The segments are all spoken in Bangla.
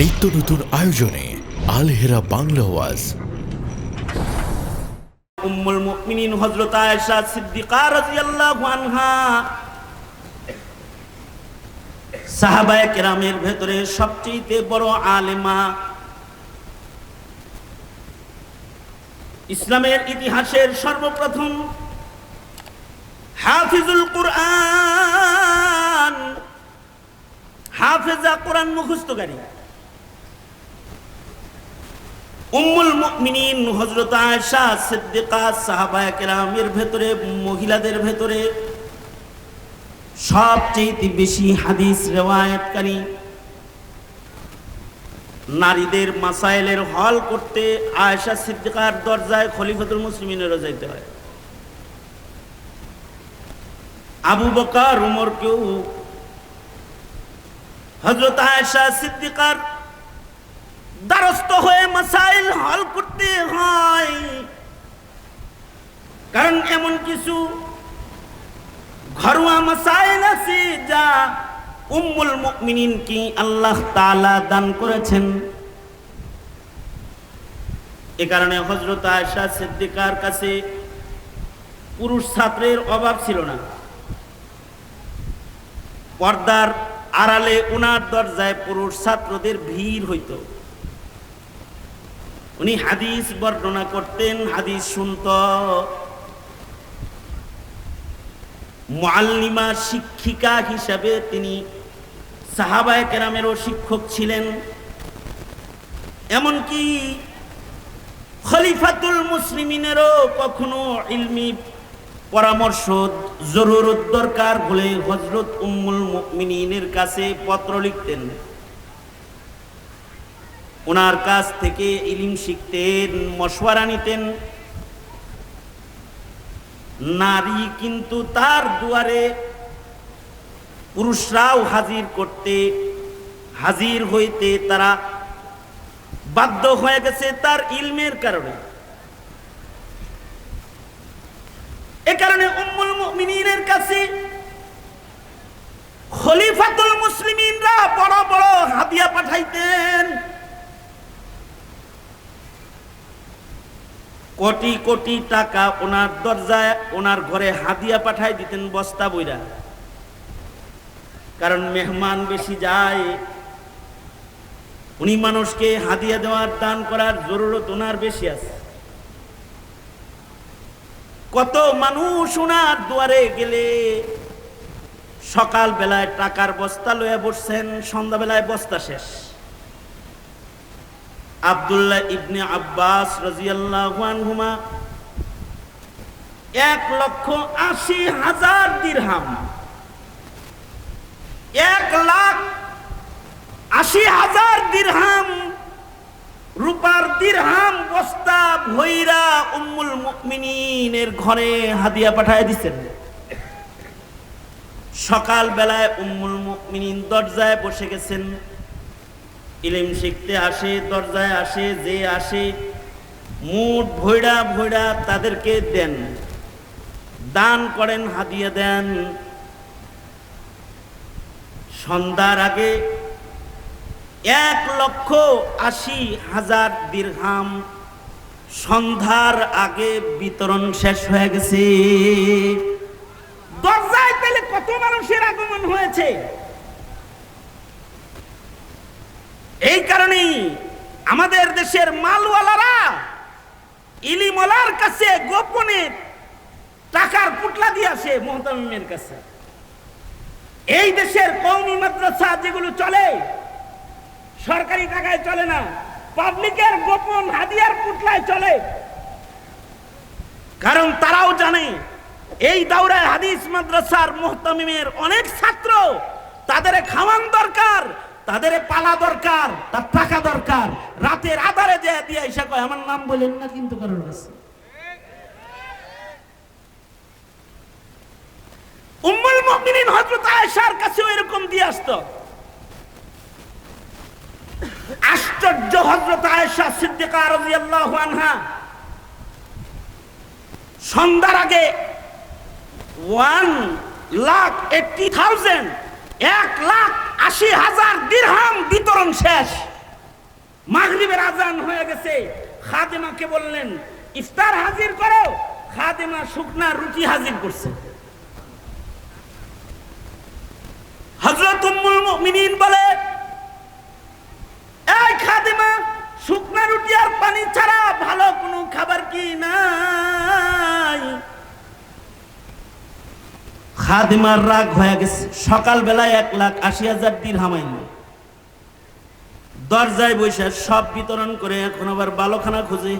নিত্য নতুন আয়োজনে আলহেরা বাংলা ওয়াজ। উম্মুল মুমিনিন হযরত আয়েশা সিদ্দিকা রাদিয়াল্লাহু আনহা। সাহাবায়ে কেরামের ভেতরে সবচেয়ে বড় আলেমা। ইসলামের ইতিহাসের সর্বপ্রথম হাফিজুল কুরআন। হাফেজা কোরআন মুখস্থকারী। উম্মুল মুমিনিন হযরত আয়েশা সিদ্দিকা সাহাবায়ে কেরামের ভেতরে, মহিলাদের ভেতরে। সবচেয়ে বেশি হাদিস রেওয়ায়াতকারী নারীদের মাসাইলের হল করতে আয়েশা সিদ্দিকার দরজায় খলিফাতুল মুসলিমিনেরও যাইতে হয়। আবু বকর উমরকেও হযরত আয়েশা সিদ্দিকার দ্বারস্থ হয়ে মাসাইল হল করতে হয়। কারণ এমন কিছু ঘরোয়া মাসাইল আছে যা উম্মুল মুমিনিন কি আল্লাহ তাআলা দান করেছেন। এ কারণে হযরত আয়েশা সিদ্দিকার কাছে পুরুষ ছাত্রের অভাব ছিল না। পর্দার আড়ালে উনার দরজায় পুরুষ ছাত্রদের ভিড় হইতো। উনি হাদিস বর্ণনা করতেন, হাদিস শুনত। মুআল্লিমা শিক্ষিকা হিসাবে তিনি সাহাবায় কেরামেরও শিক্ষক ছিলেন। এমনকি খলিফাতুল মুসলিমিনেরও কখনো ইলমি পরামর্শ জরুরত দরকার বলে হজরত উম্মুল মুমিনিনের কাছে পত্র লিখতেন। ওনার কাছ থেকে ইলিম শিখতেন, মশওয়ারা নিতেন। নারী কিন্তু তার দুয়ারে পুরুষরাও হাজির করতে, হাজির হইতে তারা বাধ্য হয়ে গেছে তার ইলমের কারণে। এ কারণে উম্মুল মুমিনিনের কাছে খলিফাতুল মুসলিমিনরা বড় বড় হাদিয়া পাঠাইতেন। কোটি কোটি টাকা ওনার দরজায়, ওনার ঘরে হাদিয়া পাঠাই দিতেন বস্তা বইরা। কারণ মেহমান বেশি যায়, উনি মানুষকে হাদিয়া দেওয়ার, দান করার জরুরত ওনার বেশি আছে। কত মানুষ ওনার দুয়ারে গেলে সকাল বেলায় টাকার বস্তা লয়ে বসছেন, সন্ধ্যাবেলায় বস্তা শেষ। আবদুল্লাহ ইবনে আব্বাস রাজিয়াল্লাহু আনহুমা এক লক্ষ আশি হাজার দিরহাম। এক লাখ আশি হাজার দিরহাম, রূপার দিরহাম বস্তা ভৈরা উম্মুল মুমিনিনের ঘরে হাদিয়া পাঠায় দিচ্ছেন সকাল বেলায় উম্মুল মুমিনিন দরজায় বসে গেছেন। ইলিম শিখতে আসে, দরজায় আসে, যে আসে মুঠ ভৈরা ভৈরা তাদেরকে দেন। দান করেন, হাদিয়া দেন। সন্ধ্যার আগে এক লক্ষ আশি হাজার দীর্ঘাম সন্ধ্যার আগে বিতরণ শেষ হয়ে গেছে। দরজায় তাহলে কত মানুষের আগমন হয়েছে? এই কারণেই আমাদের দেশের মালওয়ালারা ইলিমলার কাছে গোপনে টাকার পুটলা দিয়ে আসে মোহতামিমের কাছে। এই দেশের কৌমি মাদ্রাসা যেগুলো চলে, সরকারি টাকায় চলে না, পাবলিকের গোপন হাদিয়ার পুটলায় চলে। কারণ তারাও জানে, এই দাউরায় হাদিস মাদ্রাসার মোহতামিমের অনেক ছাত্র তাদের খাওয়ান দরকার তাদের পালা দরকার, তার টাকা দরকার। রাতের আধারে যে দিয়ে এসে কয়, আমার নাম বলেন না, কিন্তু কারোর কাছে। উম্মুল মুমিনিন হযরত আয়েশার কাছেও এরকম দিয়ে আসতো। আশ্চর্য হযরত আয়েশা সিদ্দিকা রাদিয়াল্লাহু আনহা। সন্ধ্যার আগে ওয়ান লাখ এইটটি থাউজেন্ড, এক লাখ আশি হাজার দিরহাম বিতরণ শেষ। মাগরিবের আজান হয়ে গেছে। খাদেমাকে বললেন, ইফতার হাজির করো। খাদেমা শুকনা রুটি হাজির করছে। হজরত উম্মুল মুমিনিন বলে খাদিমার রাগ হয়ে গেছে। সকালবেলায় এক লাখ আশি হাজার দিন হামাইল দরজায় বসে সব বিতরণ করে এখন আবার বালোখানা খুঁজে।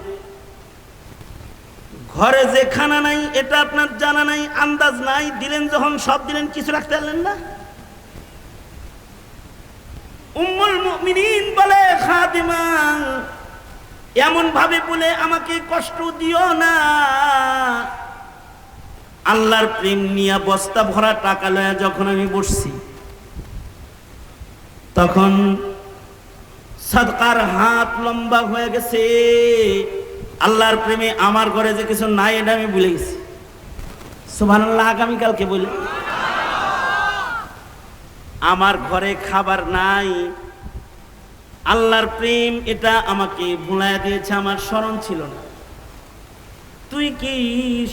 ঘরে যে খানা নাই, এটা আপনার জানা নাই, আন্দাজ নাই, দিলেন যখন, সব দিলেন, কিছু রাখতে পারলেন না? উম্মুল মুমিনিন বলে, খাদিমা এমন ভাবে বলে আমাকে কষ্ট দিও না। আল্লাহর প্রেম নিয়ে বস্তা ভরা টাকা লয়া যখন আমি বসছি, তখন সদকার হাত লম্বা হয়ে গেছে। আল্লাহর প্রেমে আমার ঘরে যে কিছু নাই এটা আমি ভুলে গেছি। সুবহানাল্লাহ, আগামীকালকে বলে। আমার ঘরে খাবার নাই। আল্লাহর প্রেম এটা আমাকে ভুলাইয়া দিয়েছে, আমার স্মরণ ছিল না। তুই কি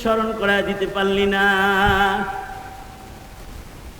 স্মরণ করা দিতে পারলি না?